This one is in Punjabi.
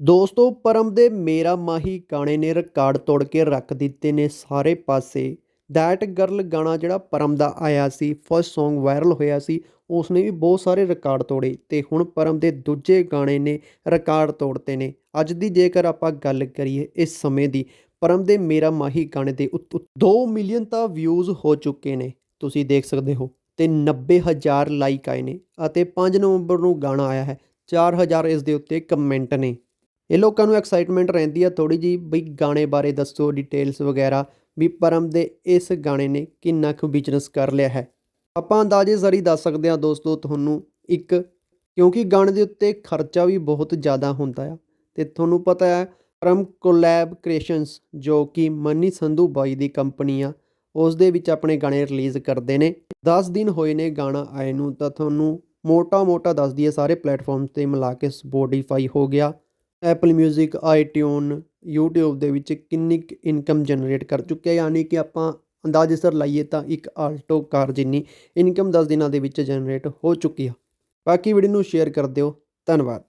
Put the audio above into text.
ਦੋਸਤੋ, ਪਰਮ ਦੇ ਮੇਰਾ ਮਾਹੀ ਗਾਣੇ ਨੇ ਰਿਕਾਰਡ ਤੋੜ ਕੇ ਰੱਖ ਦਿੱਤੇ ਨੇ ਸਾਰੇ ਪਾਸੇ। ਦੈਟ ਗਰਲ ਗਾਣਾ ਜਿਹੜਾ ਪਰਮ ਦਾ ਆਇਆ ਸੀ ਫਸਟ Song ਵਾਇਰਲ ਹੋਇਆ ਸੀ ਉਸ ਨੇ ਵੀ ਬਹੁਤ ਸਾਰੇ ਰਿਕਾਰਡ ਤੋੜੇ ਤੇ ਹੁਣ ਪਰਮ ਦੇ ਦੂਜੇ ਗਾਣੇ ਨੇ ਰਿਕਾਰਡ ਤੋੜਤੇ ਨੇ। ਅੱਜ ਦੀ ਜੇਕਰ ਆਪਾਂ ਗੱਲ ਕਰੀਏ ਇਸ ਸਮੇਂ ਦੀ, ਪਰਮ ਦੇ ਮੇਰਾ ਮਾਹੀ ਗਾਣੇ ਦੇ ਉੱਤ 2 ਮਿਲੀਅਨ ਤਾਂ ਵਿਊਜ਼ ਹੋ ਚੁੱਕੇ ਨੇ, ਤੁਸੀਂ ਦੇਖ ਸਕਦੇ ਹੋ, ਤੇ 90000 ਲਾਈਕ ਆਏ ਨੇ ਅਤੇ 5 ਨਵੰਬਰ ਨੂੰ ਗਾਣਾ ਆਇਆ ਹੈ 4000 ਇਸ ਦੇ ਉੱਤੇ ਕਮੈਂਟ ਨੇ। ਇਹ ਲੋਕਾਂ ਨੂੰ ਐਕਸਾਈਟਮੈਂਟ ਰਹਿੰਦੀ ਆ ਥੋੜੀ ਜੀ ਬਈ ਗਾਣੇ ਬਾਰੇ ਦੱਸੋ ਡਿਟੇਲਸ ਵਗੈਰਾ ਵੀ ਪਰਮ ਦੇ ਇਸ ਗਾਣੇ ਨੇ ਕਿੰਨਾ ਕੁ ਬਿਜ਼ਨਸ ਕਰ ਲਿਆ ਹੈ। ਆਪਾਂ ਅੰਦਾਜ਼ੇ ਜ਼ਰੀ ਦੱਸ ਸਕਦੇ ਹਾਂ ਦੋਸਤੋ ਤੁਹਾਨੂੰ ਇੱਕ, ਕਿਉਂਕਿ ਗਾਣੇ ਦੇ ਉੱਤੇ ਖਰਚਾ ਵੀ ਬਹੁਤ ਜ਼ਿਆਦਾ ਹੁੰਦਾ ਆ। ਤੇ ਤੁਹਾਨੂੰ ਪਤਾ ਹੈ, ਪਰਮ ਕੋਲੈਬ ਕ੍ਰੀਏਸ਼ਨਸ ਜੋ ਕਿ ਮਨੀ ਸੰਧੂ ਬਾਈ ਦੀ ਕੰਪਨੀ ਆ, ਉਸ ਦੇ ਵਿੱਚ ਆਪਣੇ ਗਾਣੇ ਰਿਲੀਜ਼ ਕਰਦੇ ਨੇ। 10 ਦਿਨ ਹੋਏ ਨੇ ਗਾਣਾ ਆਏ ਨੂੰ, ਤਾਂ ਤੁਹਾਨੂੰ ਮੋਟਾ-ਮੋਟਾ ਦੱਸ ਦਈਏ, ਸਾਰੇ ਪਲੇਟਫਾਰਮ ਤੇ ਮਿਲਾ ਕੇ ਸਪੋਟੀਫਾਈ ਹੋ ਗਿਆ ਐਪਲ ਮਿਊਜ਼ਿਕ ਆਈਟਿਊਨ ਯੂਟਿਊਬ ਦੇ ਵਿੱਚ ਕਿੰਨੀ ਕੁ ਇਨਕਮ ਜਨਰੇਟ ਕਰ ਚੁੱਕਿਆ ਯਾਨੀ ਕਿ ਆਪਾਂ ਅੰਦਾਜ਼ੇ ਸਰ ਲਾਈਏ ਤਾਂ ਇੱਕ ਆਲਟੋ ਕਾਰ ਜਿੰਨੀ ਇਨਕਮ ਦਸ ਦਿਨਾਂ ਦੇ ਵਿੱਚ ਜਨਰੇਟ ਹੋ ਚੁੱਕੀ ਆ। ਬਾਕੀ ਵੀਡੀਓ ਨੂੰ ਸ਼ੇਅਰ ਕਰ ਦਿਓ। ਧੰਨਵਾਦ।